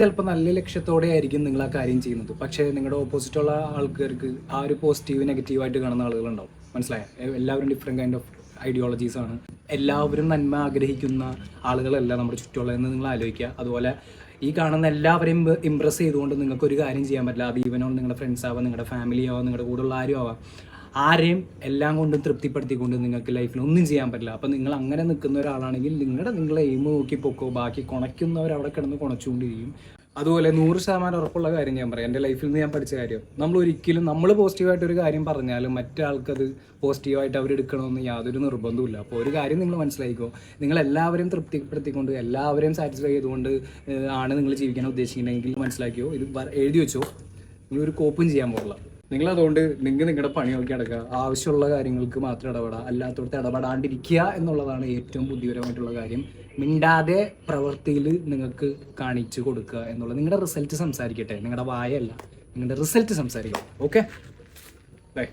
ചിലപ്പോൾ നല്ല ലക്ഷ്യത്തോടെ ആയിരിക്കും നിങ്ങൾ ആ കാര്യം ചെയ്യുന്നത്. പക്ഷേ നിങ്ങളുടെ ഓപ്പോസിറ്റുള്ള ആൾക്കാർക്ക് ആ ഒരു പോസിറ്റീവ് നെഗറ്റീവായിട്ട് കാണുന്ന ആളുകളുണ്ടാവും. മനസ്സിലായോ? എല്ലാവരും ഡിഫറെന്റ് കൈൻഡ് ഓഫ് ഐഡിയോളജീസ് ആണ്. എല്ലാവരും നന്മ ആഗ്രഹിക്കുന്ന ആളുകളല്ല നമ്മുടെ ചുറ്റുമുള്ളതെന്ന് നിങ്ങൾ ആലോചിക്കുക. അതുപോലെ ഈ കാണുന്ന എല്ലാവരെയും ഇമ്പ്രസ് ചെയ്തുകൊണ്ട് നിങ്ങൾക്ക് ഒരു കാര്യം ചെയ്യാൻ പറ്റില്ല. അത് ഈവനോ നിങ്ങളുടെ ഫ്രണ്ട്സ് ആവാം നിങ്ങളുടെ ഫാമിലി ആവാം നിങ്ങളുടെ കൂടെയുള്ള ആരും ആവാം. ആരെയും എല്ലാം കൊണ്ടും തൃപ്തിപ്പെടുത്തിക്കൊണ്ട് നിങ്ങൾക്ക് ലൈഫിൽ ഒന്നും ചെയ്യാൻ പറ്റില്ല. അപ്പം നിങ്ങൾ അങ്ങനെ നിൽക്കുന്ന ഒരാളാണെങ്കിൽ നിങ്ങളുടെ നിങ്ങളെ എയിം നോക്കി പൊക്കോ ബാക്കി കുണയ്ക്കുന്നവർ അവിടെ കിടന്ന് കുണച്ചുകൊണ്ടിരിക്കും. അതുപോലെ നൂറ് ശതമാനം ഉറപ്പുള്ള കാര്യം ഞാൻ പറയാം. എന്റെ ലൈഫിൽ നിന്ന് ഞാൻ പഠിച്ച കാര്യം നമ്മൾ ഒരിക്കലും നമ്മൾ പോസിറ്റീവായിട്ട് ഒരു കാര്യം പറഞ്ഞാലും മറ്റാൾക്കത് പോസിറ്റീവായിട്ട് അവരെടുക്കണമെന്ന് യാതൊരു നിർബന്ധവുമില്ല അപ്പോൾ ഒരു കാര്യം നിങ്ങൾ മനസ്സിലായിക്കോ നിങ്ങൾ എല്ലാവരെയും തൃപ്തിപ്പെടുത്തിക്കൊണ്ട് എല്ലാവരെയും സാറ്റിസ്ഫൈ ചെയ്തുകൊണ്ട് ആണ് നിങ്ങൾ ജീവിക്കാൻ ഉദ്ദേശിക്കുന്നുണ്ടെങ്കിൽ മനസ്സിലാക്കിയോ? ഇത് എഴുതി വെച്ചോ. നിങ്ങൾ ഒരു കോപ്പും ചെയ്യാൻ പോകില്ല നിങ്ങൾ അതുകൊണ്ട് നിങ്ങൾ നിങ്ങളുടെ പണി നോക്കി നടക്കുക ആവശ്യമുള്ള കാര്യങ്ങൾക്ക് മാത്രം ഇടപെടുക അല്ലാത്തടത്ത് ഇടപെടാണ്ടിരിക്കുക എന്നുള്ളതാണ് ഏറ്റവും ബുദ്ധിപരമായിട്ടുള്ള കാര്യം. മിണ്ടാതെ പ്രവൃത്തിയിൽ നിങ്ങൾക്ക് കാണിച്ചു കൊടുക്കുക എന്നുള്ളത്. നിങ്ങളുടെ റിസൾട്ട് സംസാരിക്കട്ടെ. നിങ്ങളുടെ വായല്ല. നിങ്ങളുടെ റിസൾട്ട് സംസാരിക്കട്ടെ. Okay bye